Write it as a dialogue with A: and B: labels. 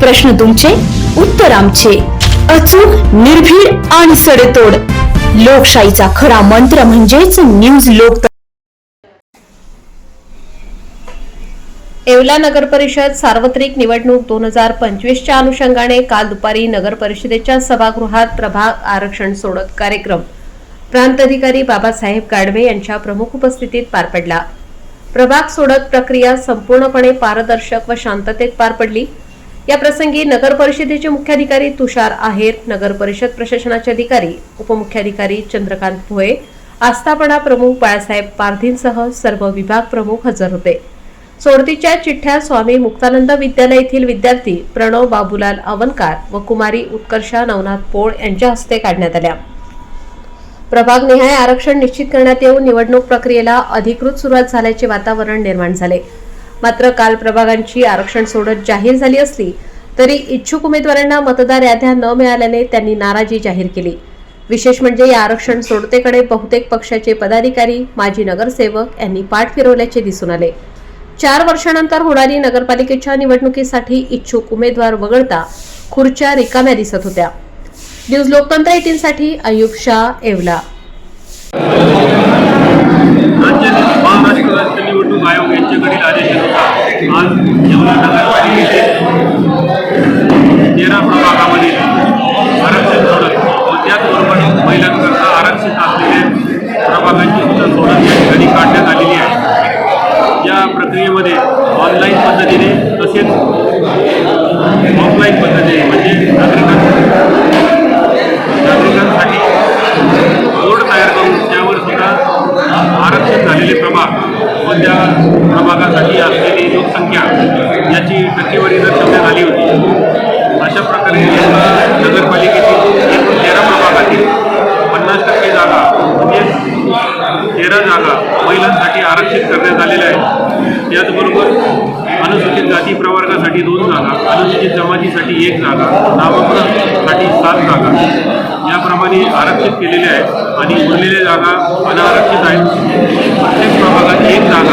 A: प्रश्न तुमचे उत्तर आमचे. अचूक निर्भीड आणि सडेतोड. लोकशाहीचा खरा मंत्र म्हणजेच न्यूज लोक
B: येवला नगर परिषद सार्वत्रिक निवडणूक दोन हजार पंचवीसच्या अनुषंगाने काल दुपारी नगर परिषदेच्या सभागृहात प्रभाग आरक्षण सोडत कार्यक्रम. प्रांत अधिकारी बाबासाहेब गाडवे यांच्या प्रमुख उपस्थितीत पार पडला. प्रभाग सोडत प्रक्रिया संपूर्णपणे पारदर्शक व शांततेत पार पडली. या प्रसंगी नगर परिषदेचे मुख्याधिकारी तुषार आहेर नगर परिषद प्रशासनाचे अधिकारी उपमुख्याधिकारी चंद्रकांत भोये आस्थापना प्रमुख बाळासाहेब पारधींसह सर्व विभाग प्रमुख हजर होते. सोडतीच्या चिठ्ठ्या स्वामी मुक्तानंद विद्यालय येथील विद्यार्थी प्रणव बाबूलाल अवनकार व कुमारी उत्कर्षा नवनाथ पोळ यांच्या हस्ते काढण्यात आल्या. प्रभाग निहाय आरक्षण निश्चित करण्यात येऊन निवडणूक प्रक्रियेला अधिकृत सुरुवात झाल्याचे वातावरण निर्माण झाले. मात्र काल प्रभागांची आरक्षण सोडत जाहीर झाली असली तरी इच्छुक उमेदवारांना मतदार याद्या न मिळाल्याने त्यांनी नाराजी जाहीर केली. विशेष म्हणजे या आरक्षण सोडतेकडे बहुतेक पक्षाचे पदाधिकारी माजी नगरसेवक यांनी पाठ फिरवल्याचे दिसून आले. चार वर्षानंतर होणारी नगरपालिकेच्या निवडणुकीसाठी इच्छुक उमेदवार वगळता खुर्च्या रिकाम्या दिसत होत्या. न्यूज लोकतंत्र एटीनसाठी अयुब शाह येवला
C: आज येवला नगरपालिकेचे तेरा प्रभागामधील आरक्षण सोडत. व त्याचबरोबर महिलांकरता आरक्षित असलेल्या प्रभागांची सुद्धा सोडत या ठिकाणी काढण्यात आलेली आहे. या प्रक्रियेमध्ये ऑनलाईन पद्धतीने तसेच अशा नगरपालिकेतील तेरा प्रभागातील पन्नास टक्के जागा म्हणजे तेरा जागा महिलांसाठी आरक्षित करण्यात आलेल्या आहेत. त्याचबरोबर अनुसूचित जाती प्रवर्गासाठी दोन जागा अनुसूचित जमातीसाठी एक जागा नामकरणासाठी सात जागा. याप्रमाणे आरक्षित केलेल्या आहेत आणि उरलेल्या जागा अनारक्षित आहेत. प्रत्येक प्रभागात एक जागा